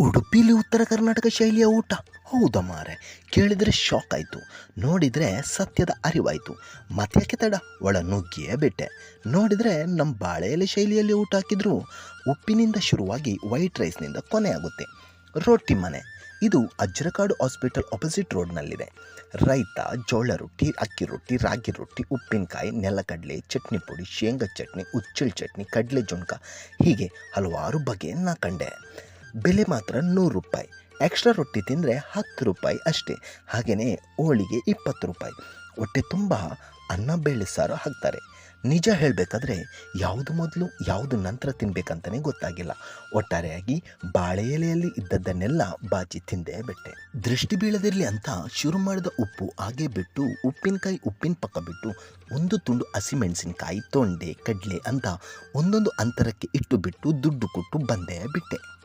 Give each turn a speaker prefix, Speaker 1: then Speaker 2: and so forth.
Speaker 1: ಉಡುಪಿಲಿ ಉತ್ತರ ಕರ್ನಾಟಕ ಶೈಲಿಯ ಊಟ. ಹೌದಾ ಮಾರೆ? ಕೇಳಿದರೆ ಶಾಕ್ ಆಯಿತು. ನೋಡಿದರೆ ಸತ್ಯದ ಅರಿವಾಯಿತು. ಮತ್ತ್ಯಾಕೆ ತಡ? ಒಳ ನುಗ್ಗಿಯೇ ಬಿಟ್ಟೆ. ನೋಡಿದರೆ ನಮ್ಮ ಬಾಳೆ ಎಲೆ ಶೈಲಿಯಲ್ಲಿ ಊಟ ಹಾಕಿದ್ರು. ಉಪ್ಪಿನಿಂದ ಶುರುವಾಗಿ ವೈಟ್ ರೈಸ್ನಿಂದ ಕೊನೆ ಆಗುತ್ತೆ. ರೊಟ್ಟಿ ಮನೆ. ಇದು ಅಜ್ರಕಾಡು ಹಾಸ್ಪಿಟಲ್ ಆಪೋಸಿಟ್ ರೋಡ್ನಲ್ಲಿದೆ ರೈತ ಜೋಳ ರೊಟ್ಟಿ, ಅಕ್ಕಿ ರೊಟ್ಟಿ, ರಾಗಿ ರೊಟ್ಟಿ, ಉಪ್ಪಿನಕಾಯಿ ನೆಲಕಡಲೆ ಚಟ್ನಿ ಪುಡಿ, ಶೇಂಗಾ ಚಟ್ನಿ, ಉಚ್ಚಲ್ ಚಟ್ನಿ, ಕಡಲೆ ಜುಣ್ಕ ಹೀಗೆ ಹಲವಾರು ಬಗೆಯನ್ನು ಕಂಡೆ. ಬೆಲೆ ಮಾತ್ರ ನೂರು ರೂಪಾಯಿ. ಎಕ್ಸ್ಟ್ರಾ ರೊಟ್ಟಿ ತಿಂದರೆ ಹತ್ತು ರೂಪಾಯಿ ಅಷ್ಟೇ. ಹಾಗೆಯೇ ಹೋಳಿಗೆ ಇಪ್ಪತ್ತು ರೂಪಾಯಿ. ಹೊಟ್ಟೆ ತುಂಬ ಅನ್ನ ಬೇಳೆ ಸಾರು ಹಾಕ್ತಾರೆ. ನಿಜ ಹೇಳಬೇಕಾದ್ರೆ ಯಾವುದು ಮೊದಲು, ಯಾವುದು ನಂತರ ತಿನ್ನಬೇಕಂತಲೇ ಗೊತ್ತಾಗಿಲ್ಲ. ಒಟ್ಟಾರೆಯಾಗಿ ಬಾಳೆ ಎಲೆಯಲ್ಲಿ ಇದ್ದದ್ದನ್ನೆಲ್ಲ ಬಾಚಿ ತಿಂದೇ ಬಿಟ್ಟೆ. ದೃಷ್ಟಿ ಬೀಳದಿರಲಿ ಅಂತ ಶುರು ಮಾಡಿದ ಉಪ್ಪು ಹಾಗೆ ಬಿಟ್ಟು ಉಪ್ಪಿನಕಾಯಿ ಉಪ್ಪಿನ ಪಕ್ಕ ಬಿಟ್ಟು ಒಂದು ತುಂಡು ಹಸಿಮೆಣಸಿನಕಾಯಿ, ತೊಂಡೆ, ಕಡಲೆ ಅಂತ ಒಂದೊಂದು ಅಂತರಕ್ಕೆ ಇಟ್ಟು ಬಿಟ್ಟು ದುಡ್ಡು ಕೊಟ್ಟು ಬಂದೇ ಬಿಟ್ಟೆ.